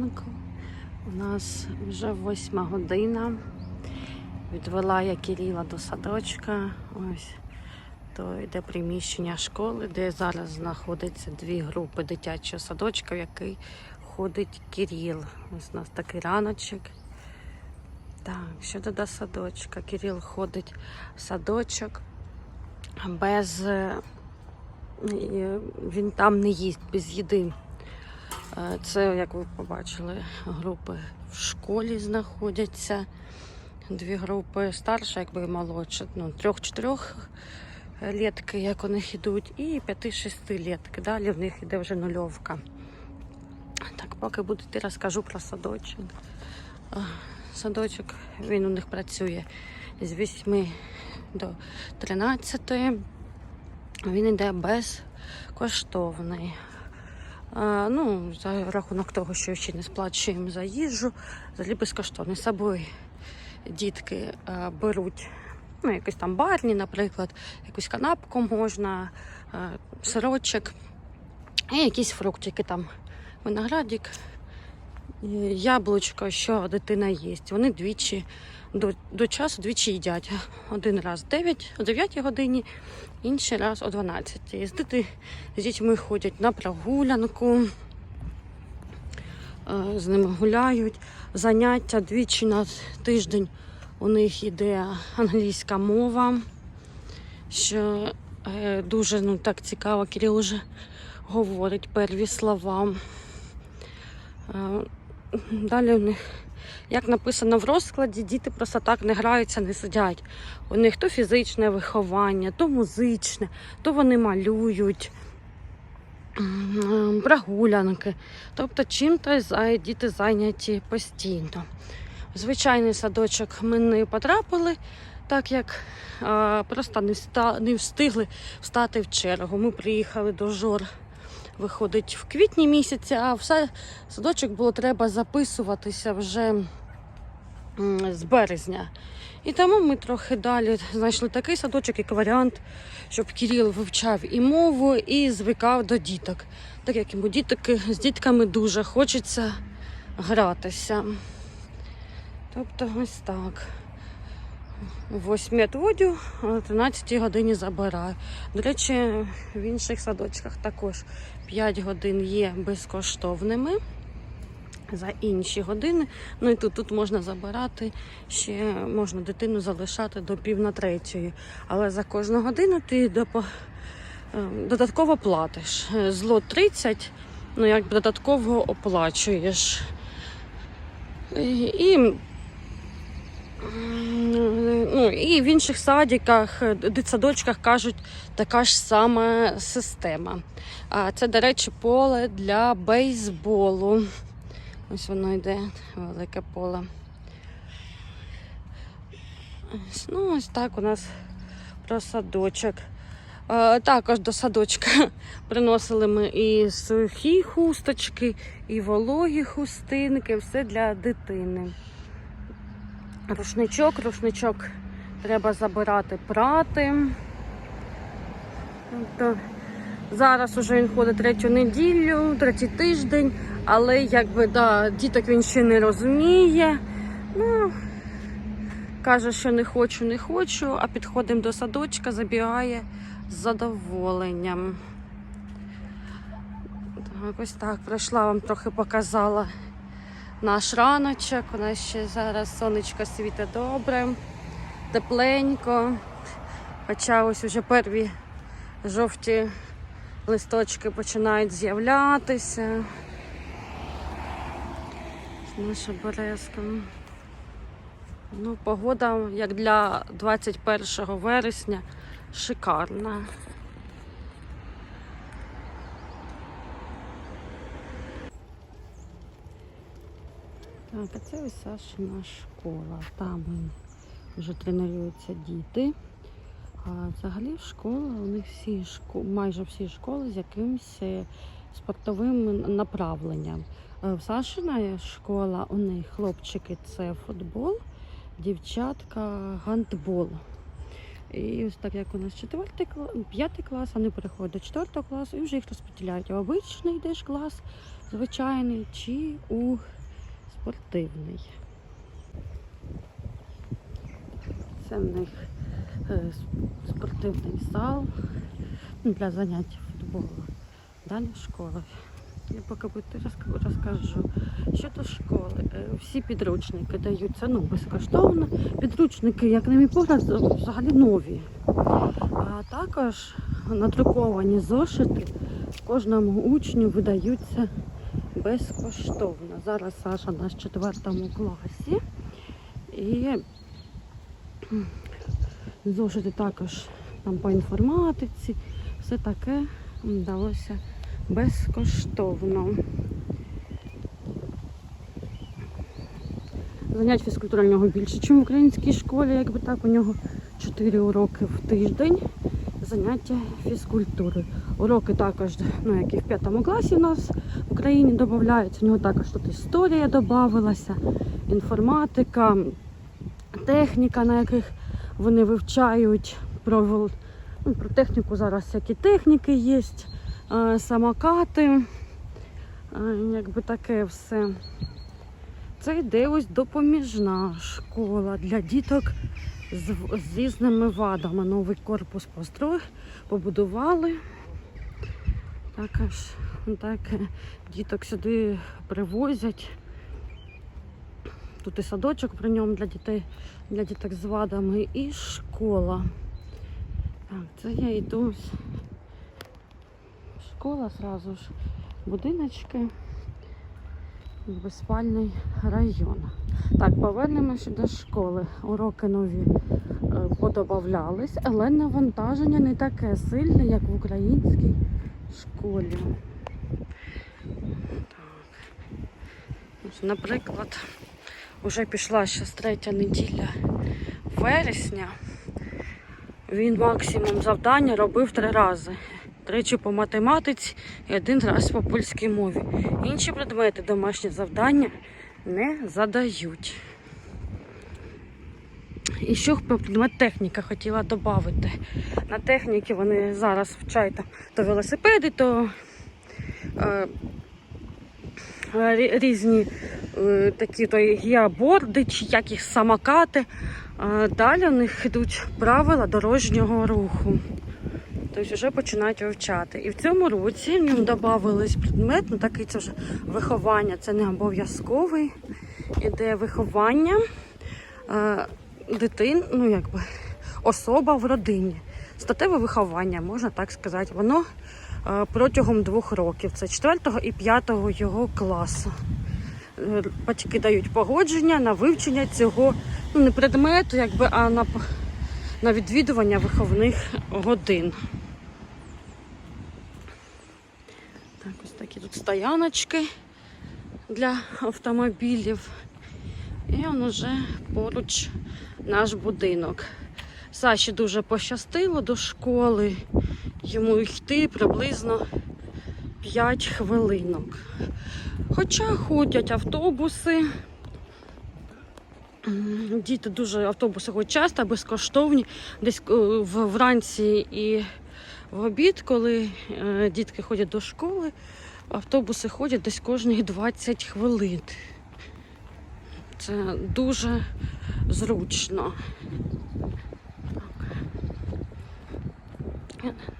Ранку. У нас вже восьма година. Відвела я Кирила до садочка. Ось то йде приміщення школи, де зараз знаходиться дві групи дитячого садочка, в який ходить Кирил. Ось у нас такий раночок. Так, щодо до садочка. Кирил ходить в садочок без. е, Він там не їсть без їди. Е, Це, як ви побачили, групи в школі знаходяться. Дві групи старша, якби і молодша, ну, трьох-чотирьох літки, як у них йдуть, і п'яти-шести літки. Далі в них йде вже нульовка. Так, поки буду йти, розкажу про садочок. Е, Садочок він у них працює з 8 до 13. Він йде безкоштовний. Ну, за рахунок того, що ще не сплачуємо за їжу, взагалі безкоштовно. З собою дітки а, беруть ну, якісь там барні, наприклад, якусь канапку можна, а, сирочок і якісь фруктики там, виноградик, яблучко, що дитина їсть. Вони двічі до, до часу двічі їдять. Один раз 9, о 9 годині, інший раз о 12. І з, з дітьми ходять на прогулянку, е, з ними гуляють. Заняття двічі на тиждень у них йде англійська мова, що е, дуже ну, так цікаво, Кирил вже говорить перві слова. Е, Далі у них, як написано в розкладі, діти просто так не граються, не сидять. У них то фізичне виховання, то музичне, то вони малюють, прогулянки. Тобто чим-то діти зайняті постійно. Звичайний садочок ми не потрапили, так як а, просто не, вста, не встигли встати в чергу. Ми приїхали до Жор виходить в квітні місяці, а в са- садочок було треба записуватися вже з березня. І тому ми трохи далі знайшли такий садочок, як варіант, щоб Кирил вивчав і мову, і звикав до діток. Так як йому дітки, з дітками дуже хочеться гратися. Тобто ось так. О 8 відводю, о 13 годині забираю. До речі, в інших садочках також 5 годин є безкоштовними за інші години. Ну і тут, тут можна забирати, ще можна дитину залишати до пів на третьої. Але за кожну годину ти допо- е, додатково платиш. Е, Зло 30, ну як додатково оплачуєш. І, і Ну, і в інших садиках, е, дитсадочках кажуть, така ж сама система. А це, до речі, поле для бейсболу. Ось воно йде, велике поле. Ось, Ну, ось так у нас про садочок. Е, Також до садочка приносили ми і сухі хусточки, і вологі хустинки, все для дитини. Рушничок, рушничок треба забирати прати. Тобто зараз уже він ходить третю неділю, третій тиждень, але якби да, діток він ще не розуміє. Ну, каже, що не хочу, не хочу, а підходимо до садочка, забігає з задоволенням. Так, ось так пройшла, вам трохи показала наш раночок. У нас ще зараз сонечко світить добре, тепленько. Хоча ось уже перві жовті листочки починають з'являтися. Наша березка. Ну, погода, як для 21 вересня, шикарна. Так, а це ось Сашина школа. Там вже тренуються діти. А взагалі школа, у них всі майже всі школи з якимось е, спортовим направленням. Е, Сашина школа у них хлопчики це футбол, дівчатка гандбол. І ось так як у нас четвертий клас, п'ятий клас, вони переходять до четвертого класу і вже їх розподіляють. Обичний йдеш клас, звичайний, чи у спортивний. Це в них е, спортивний зал для занять футболу. Далі школа. Я поки розкажу. Щодо школи, е, всі підручники даються ну, безкоштовно. Підручники, як на мій погляд, взагалі нові. А також надруковані зошити кожному учню видаються безкоштовно. Зараз Саша на четвертому класі. І зошити також там по інформатиці, все таке вдалося безкоштовно. Занять фізкультури в нього більше, ніж в українській школі, якби так, у нього 4 уроки в тиждень заняття фізкультури. Уроки також, ну як і в п'ятому класі у нас в Україні додаються. У нього також тут історія додавалася, інформатика, техніка, на яких вони вивчають про, ну, про техніку зараз всякі техніки є, самокати, е, якби таке все. Це йде ось допоміжна школа для діток з, різними вадами. Новий корпус построй побудували. Також так, е, діток сюди привозять. Тут і садочок при ньому для дітей, для діток з вадами, і школа. Так, це я йду. Школа зразу ж. Будиночки. Безпальний район. Так, повернемося до школи. Уроки нові е, подобавлялись, але навантаження не таке сильне, як в українській школі. Так. Наприклад, вже пішла ще третя неділя вересня. Він максимум завдання робив три рази. Тричі по математиці і один раз по польській мові. Інші предмети домашні завдання не задають. І що про предмет техніка хотіла додати. На техніці вони зараз вчать там то велосипеди, то е, різні е, такі то гіаборди, чи якісь самокати. Е, далі у них йдуть правила дорожнього руху. Тобто вже починають вивчати. І в цьому році в ньому додавались предмет, ну такий це вже виховання, це не обов'язковий. Іде виховання е, дитин, ну якби особа в родині. Статеве виховання, можна так сказати. Воно е, протягом двох років. Це 4 і 5 його класу. Е, Батьки дають погодження на вивчення цього ну, не предмету, якби, а на, на відвідування виховних годин. Так, ось такі тут стояночки для автомобілів. І он уже поруч наш будинок. Саші дуже пощастило до школи. Йому йти приблизно 5 хвилинок. Хоча ходять автобуси. Діти дуже автобуси ходять часто, безкоштовні. Десь е, вранці і в обід, коли е, дітки ходять до школи, автобуси ходять десь кожні 20 хвилин. Це дуже зручно.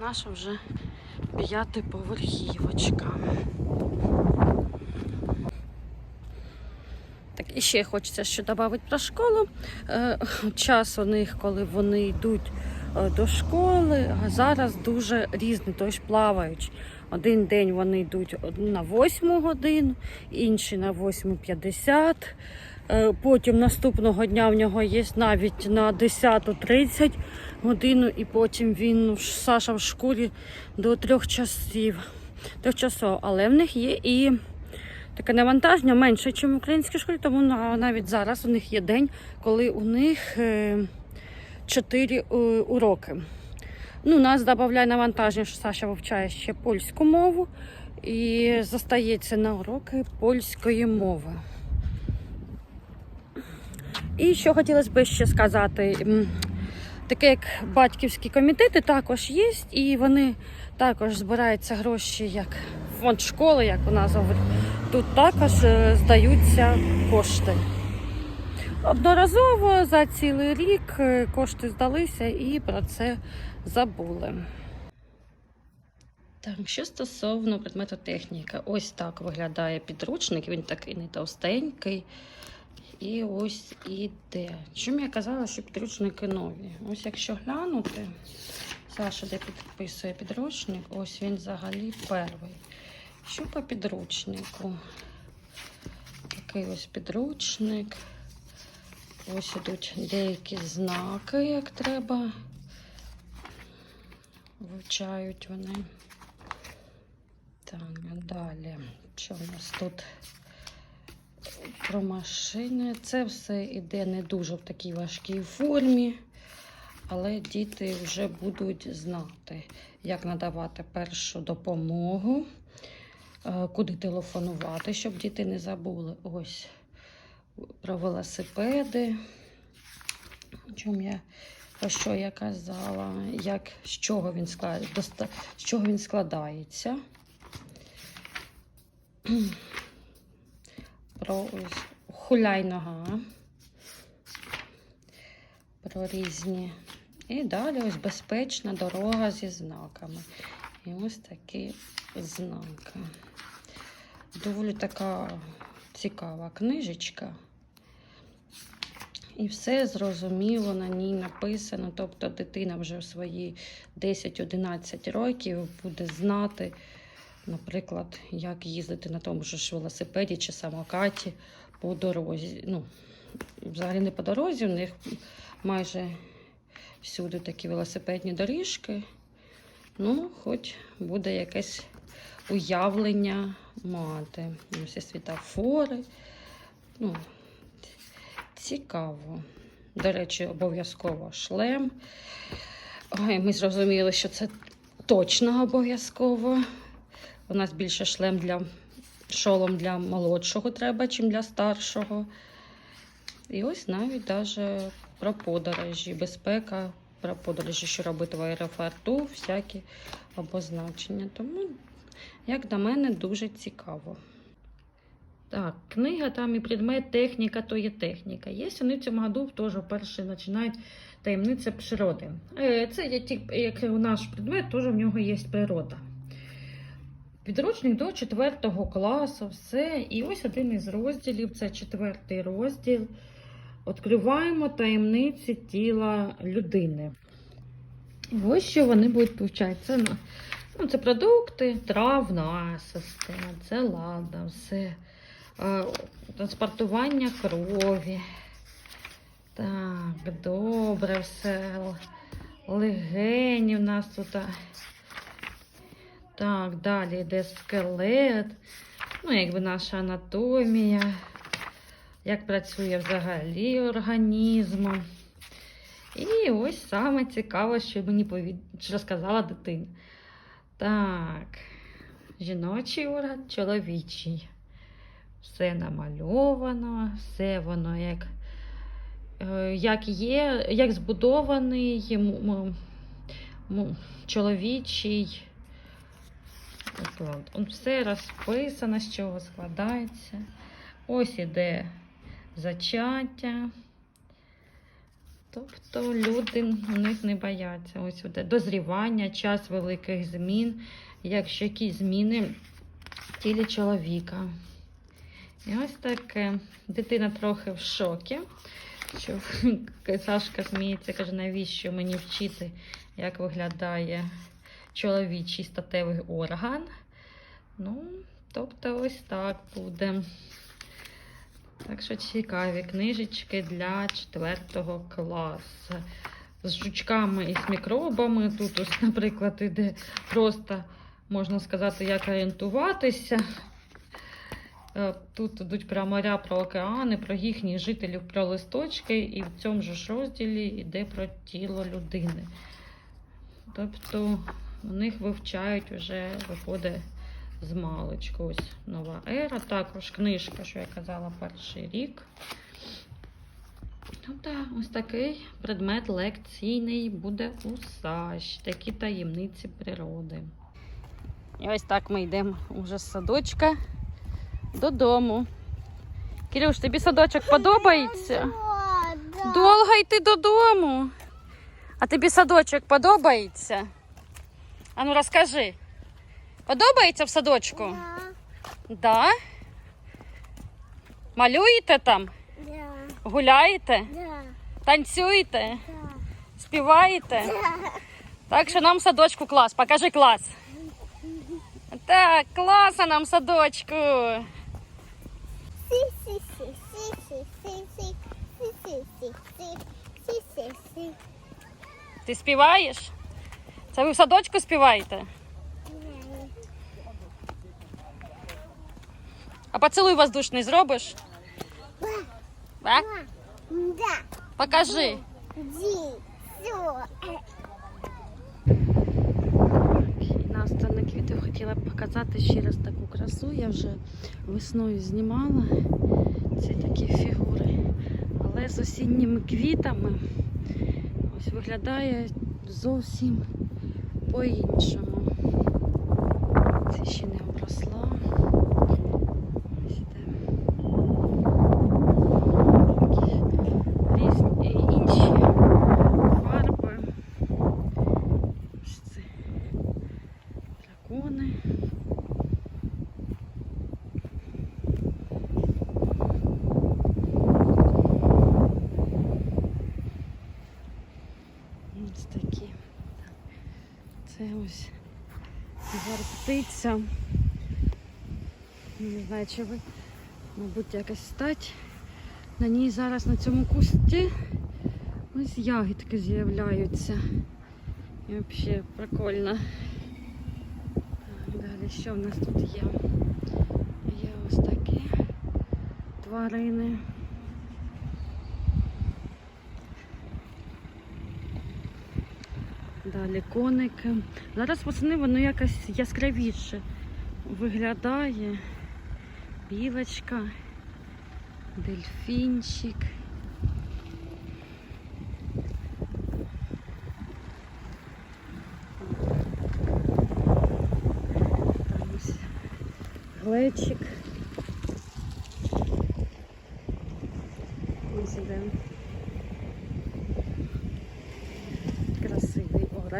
Наша вже п'ятиповерхівочка. Так, і ще хочеться ще додати про школу. Е, Час у них, коли вони йдуть е, до школи, а зараз дуже різний, тобто плавають. Один день вони йдуть на 8 годину, інший на 8.50. Е, Потім наступного дня в нього є навіть на 10.30 годину, і потім він Саша в школі до трьох часів. Трьох часов. Але в них є і таке навантаження менше, ніж в українській школі, тому навіть зараз у них є день, коли у них е, 4 уроки. Ну, нас додає навантаження, що Саша вивчає ще польську мову і застається на уроки польської мови. І що хотілося б ще сказати, таке як батьківські комітети також є, і вони також збираються гроші як фонд школи, як у нас говорять. Тут також е, здаються кошти. Одноразово за цілий рік е, кошти здалися і про це забули. Так, що стосовно предмету техніка, ось так виглядає підручник, він такий не товстенький. І ось іде. Чому я казала, що підручники нові? Ось якщо глянути, Саша де підписує підручник, ось він взагалі перший. Що по підручнику? Такий ось підручник. Ось ідуть деякі знаки, як треба. Вивчають вони. Так, далі. Що в нас тут? Про машини. Це все іде не дуже в такій важкій формі, але діти вже будуть знати, як надавати першу допомогу, куди телефонувати, щоб діти не забули. Ось про велосипеди. Чому я про що я казала? Як, з чого він склад... з чого він складається? Про ось хуляй нога. Про різні. І далі ось безпечна дорога зі знаками. І ось такі знаки. Доволі така цікава книжечка. І все зрозуміло на ній написано. Тобто дитина вже в свої 10-11 років буде знати, наприклад, як їздити на тому ж велосипеді чи самокаті по дорозі. Ну, взагалі не по дорозі, у них майже всюди такі велосипедні доріжки. Ну, хоч буде якесь уявлення мати. Всі світофори. Ну, цікаво. До речі, обов'язково шлем. Ой, ми зрозуміли, що це точно обов'язково. У нас більше шлем для шолом для молодшого треба, чим для старшого. І ось навіть даже про подорожі, безпека, про подорожі, що робити в аеропорту, всякі обозначення. Тому, як на мене, дуже цікаво. Так, книга там і предмет техніка, то є техніка. Є вони в цьому году теж перші починають таємниця природи. Е, Це ті, як наш предмет, теж в нього є природа. Підручник до 4 класу, все. І ось один із розділів це четвертий розділ. Відкриваємо таємниці тіла людини. Ось що вони будуть вивчати. Це, ну, це продукти, травна система, це ладно, все. Транспортування крові. Так, добре, все. Легені в нас тут. Так, далі йде скелет. Ну, якби наша анатомія. Як працює взагалі організм. І ось саме цікаве, що мені повід... розказала дитина. Так, жіночий орган, чоловічий. Все намальовано, все воно як, е, як є, як збудований чоловічий. все розписано, з чого складається. Ось іде зачаття. Тобто люди у них не бояться. Ось іде дозрівання, час великих змін, якщо якісь зміни в тілі чоловіка. І ось таке. Дитина трохи в шокі. Що Сашка сміється, каже, навіщо мені вчити, як виглядає чоловічий статевий орган. Ну, тобто, ось так буде. Так що цікаві книжечки для 4 класу. З жучками і з мікробами. Тут, ось, наприклад, іде просто, можна сказати, як орієнтуватися. Е, Тут йдуть про моря, про океани, про їхніх жителів, про листочки, і в цьому ж розділі йде про тіло людини. Тобто у них вивчають вже виходить з маличку. Ось нова ера. Також книжка, що я казала, перший рік. Та, ось такий предмет лекційний буде у САЩ. Такі таємниці природи. І ось так ми йдемо уже з садочка додому. Кирюш, тобі садочок подобається? Довго йти додому. А тобі садочок подобається? А ну розкажи. Подобається в садочку? Да? Малюєте там? Гуляєте? Танцюєте? Співаєте? Так що нам в садочку клас. Покажи клас. Так, класа нам садочку. Ти співаєш? Це ви в садочку співаєте? А поцілуй воздушний зробиш? А? Покажи. І на останок відео хотіла б показати ще раз таку красу. Я вже весною знімала ці такі фігури. Але з осінніми квітами ось виглядає зовсім по-іншому. Це ще не обросла. Ось іде. Такі різні і інші фарби. Ось це дракони. Ось такі. Це ось птиця. Не знаю, чи ви, мабуть, якось стать. На ній зараз на цьому кусті ось ягідки з'являються. І взагалі прикольно. Так, далі що в нас тут є? Є ось такі тварини. Коники. Зараз восени воно якось яскравіше виглядає. Білочка, дельфінчик. Глечик.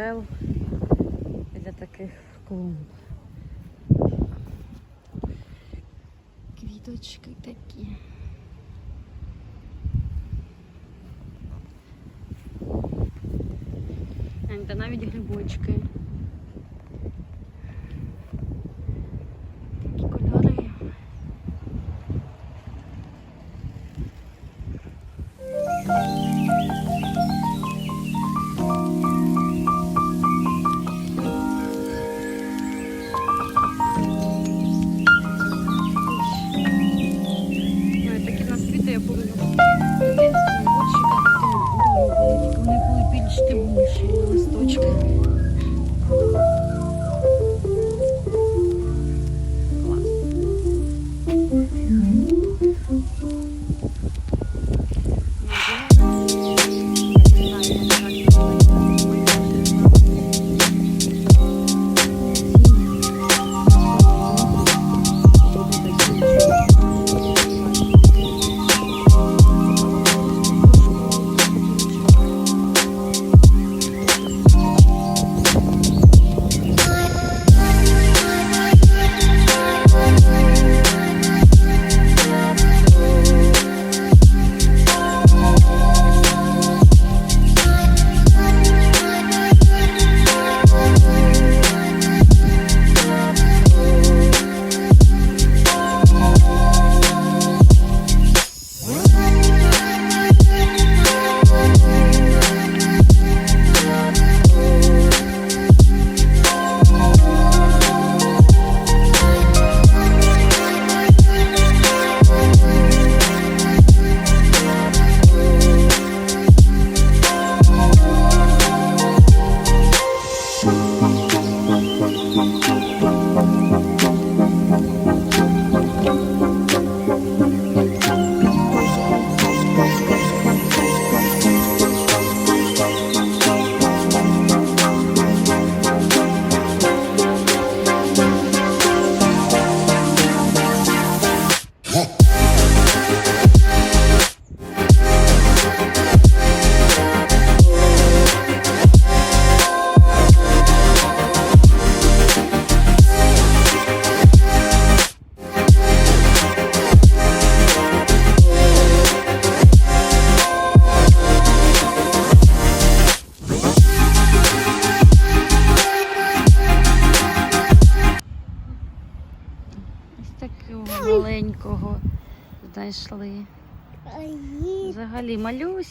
Красивий орел для таких клумб. Квіточки такі. Ань, Та навіть грибочки.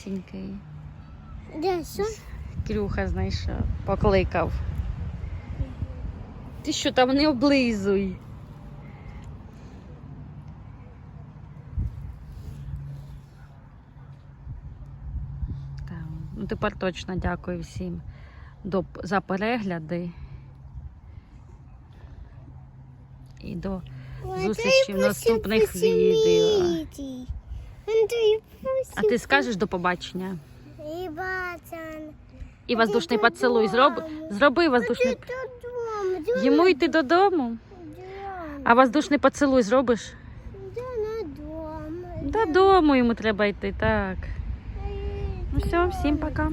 Малюсінький. Де що? Крюха знайшов, покликав. Ти що там не облизуй? Там. Ну, тепер точно дякую всім до, за перегляди. І до зустрічі в наступних відео. А ти скажеш до побачення? І воздушний поцілуй зроб... зроби воздушний. Йому йти додому. А воздушний поцілуй зробиш? Додому йому треба йти, так. Ну все, всім пока.